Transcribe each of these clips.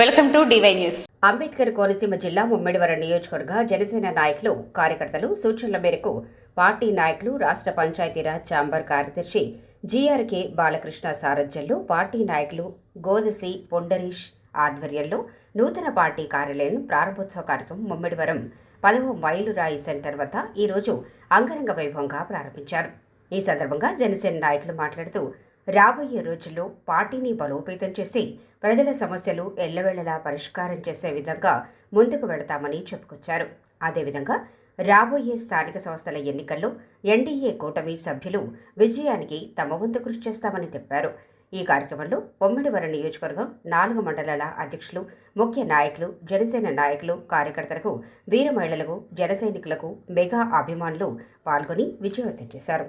Welcome to DY news. Ambedkar Konaseema జిల్లా ముమ్మిడివరం నియోజకవర్గ జనసేన నాయకులు కార్యకర్తలు సూచనల మేరకు పార్టీ నాయకులు రాష్ట్ర పంచాయతీరాజ్ ఛాంబర్ కార్యదర్శి జీఆర్కే బాలకృష్ణ సారథ్యంలో పార్టీ నాయకులు గోదసి పొండరీష్ ఆధ్వర్యంలో నూతన పార్టీ కార్యాలయం ప్రారంభోత్సవ కార్యక్రమం ముమ్మిడివరం పదవ మైలురాయి సెంటర్ వద్ద ఈరోజు అంగరంగ వైభవంగా ప్రారంభించారు. ఈ సందర్భంగా జనసేన నాయకులు మాట్లాడుతూ రాబోయే రోజుల్లో పార్టీని బలోపేతం చేసి ప్రజల సమస్యలు ఎల్లవేళలా పరిష్కారం చేసే విధంగా ముందుకు వెళతామని చెప్పుకొచ్చారు. అదేవిధంగా రాబోయే స్థానిక సంస్థల ఎన్నికల్లో ఎన్డీఏ కూటమి సభ్యులు విజయానికి తమ వంతు కృషి చేస్తామని చెప్పారు ఈ కార్యక్రమంలో బొమ్మిడివరం నియోజకవర్గం నాలుగు మండలాల అధ్యక్షులు ముఖ్య నాయకులు జనసేన నాయకులు కార్యకర్తలకు వీర మహిళలకు జన సైనికులకు మెగా అభిమానులు పాల్గొని విజయవంతం చేశారు.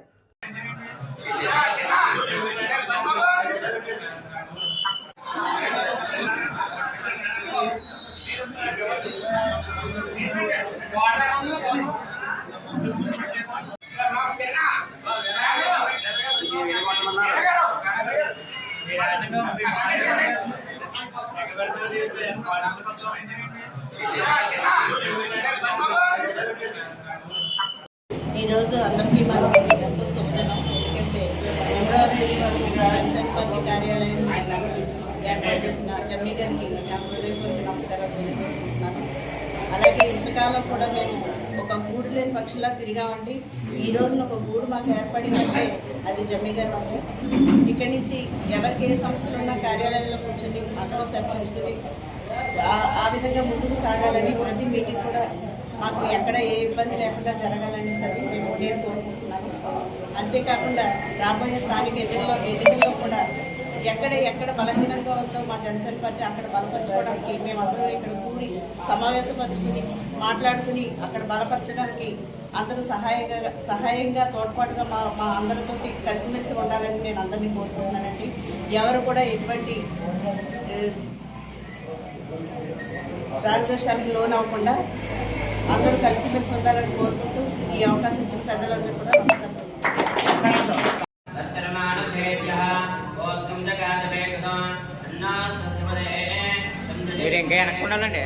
ఈరోజు అందరికీ మనం ఎంతో శుభదినం. ఎందుకంటే మూడవ నియోజకవర్గం జనసేన కార్యాలయం ఏర్పాటు చేసిన జమ్మి గారికి నా హృదయపూర్వక నమస్కారాలు తెలియజేసుకుంటున్నాను. అలాగే ఇంతకాలం కూడా మేము ఒక గూడు లేని పక్షులా తిరిగామండి. ఈ రోజున ఒక గూడు మాకు ఏర్పడిందంటే అది జమ్మి గారి వల్లే ఇక్కడి నుంచి ఎవరికి ఏ సమస్యలు ఉన్నా కార్యాలయంలో కూర్చొని అందరూ చర్చించుకుని ఆ- విధంగా ముందుకు సాగాలని ప్రతి మీటింగ్ కూడా మాకు ఎక్కడ ఏ ఇబ్బంది లేకుండా జరగాలని సరి మేము నేను కోరుకుంటున్నాను. అంతేకాకుండా రాబోయే స్థానిక ఎన్నికల్లో ఎన్నికల్లో కూడా ఎక్కడ ఎక్కడ బలహీనంగా ఉందో మా జనసేన పార్టీ అక్కడ బలపరచుకోవడానికి మేమందరం ఇక్కడ కూడి సమావేశపరుచుకుని మాట్లాడుకుని అక్కడ బలపరచడానికి అందరూ సహాయంగా సహాయంగా తోడ్పాటుగా మా మా అందరితోటి కలిసిమెలిసి ఉండాలని నేను అందరినీ కోరుకుంటున్నానండి. ఎవరు కూడా ఎటువంటి రాజదోషాలకు లోన్ అవ్వకుండా అందరూ కలిసిమెలిసి ఉండాలని కోరుకుంటూ ఈ అవకాశం ఇచ్చిన ప్రజలందరూ కూడా వెనక్కి ఉండాలండి.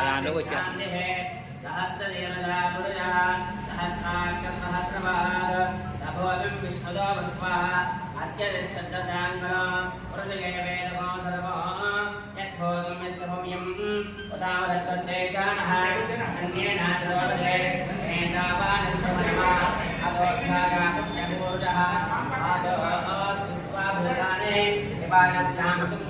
అలా అందుకు వచ్చా.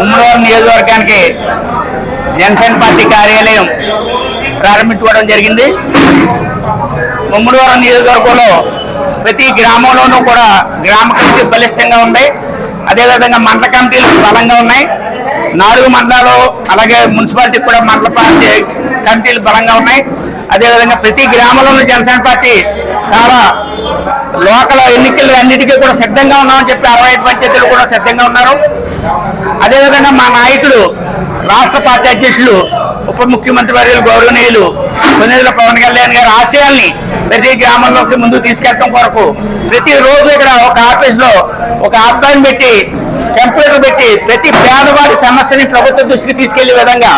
ఉమ్మడివారం నియోజకవర్గానికి జనసేన పార్టీ కార్యాలయం ప్రారంభించుకోవడం జరిగింది. ఉమ్మడివారం నియోజకవర్గంలో ప్రతి గ్రామంలోనూ కూడా గ్రామ కమిటీ బలిష్టంగా ఉంది. అదేవిధంగా మండల కమిటీలు బలంగా ఉన్నాయి. నాలుగు మండలాలు అలాగే మున్సిపాలిటీ కూడా మండల పార్టీ కమిటీలు బలంగా ఉన్నాయి. అదేవిధంగా ప్రతి గ్రామంలోనూ జనసేన పార్టీ చాలా లోకల్ ఎన్నికలు అన్నిటికీ కూడా సిద్ధంగా ఉన్నామని చెప్పి అరవై ఐదు పంచాయతీలు కూడా సిద్ధంగా ఉన్నారు. అదేవిధంగా మా నాయకులు రాష్ట్ర పార్టీ అధ్యక్షులు ఉప ముఖ్యమంత్రి వర్యులు గౌరవనీయులు కొన్నిల పవన్ కళ్యాణ్ గారి ఆశయాల్ని ప్రతి గ్రామంలోకి ముందుకు తీసుకెళ్ళడం కొరకు ప్రతి రోజు ఇక్కడ ఒక ఆఫీస్లో ఒక అబ్బాయిని పెట్టి కంప్యూటర్ పెట్టి ప్రతి పేదవాడి సమస్యని ప్రభుత్వ దృష్టికి తీసుకెళ్ళే విధంగా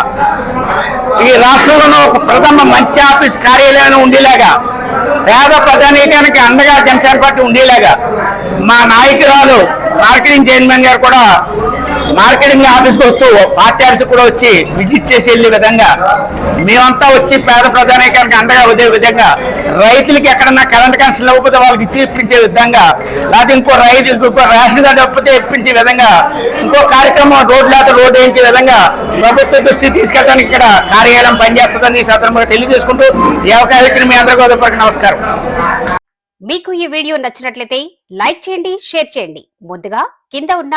ఈ రాష్ట్రంలోనూ ఒక ప్రథమ మంచి ఆఫీస్ కార్యాలయం ఉండేలాగా పేద ప్రజానీకానికి అండగా జనసేన పార్టీ ఉండేలాగా మా నాయకురాలు మార్కెటింగ్ చైర్మన్ గారు కూడా మార్కెటింగ్ ఆఫీస్కి వస్తూ పార్టీ ఆఫీస్ కూడా వచ్చి విజిట్ చేసి వెళ్ళే విధంగా మేమంతా వచ్చి పేద ప్రధానికానికి అండగా వదే విధంగా రైతులకి ఎక్కడన్నా కరెంట్ కనెక్షన్ ఇవ్వకపోతే వాళ్ళకి ఇచ్చి ఇప్పించే విధంగా లేకపోతే ఇంకో రైతు ఇంకో రేషన్ కార్డు ఇవ్వకపోతే ఇప్పించే విధంగా ఇంకో కార్యక్రమం రోడ్డు లేకపోతే రోడ్డు వేయించే విధంగా ప్రభుత్వ దృష్టి తీసుకెళ్ళడానికి ఇక్కడ కార్యాలయం పనిచేస్తుందని సందర్భంగా తెలియజేసుకుంటూ ఈ అవకాశం మీ అందరికీ ఉదయపూర్వక నమస్కారం. మీకు ఈ వీడియో నచ్చినట్లయితే లైక్ చేయండి షేర్ చేయండి. ముందుగా కింద ఉన్న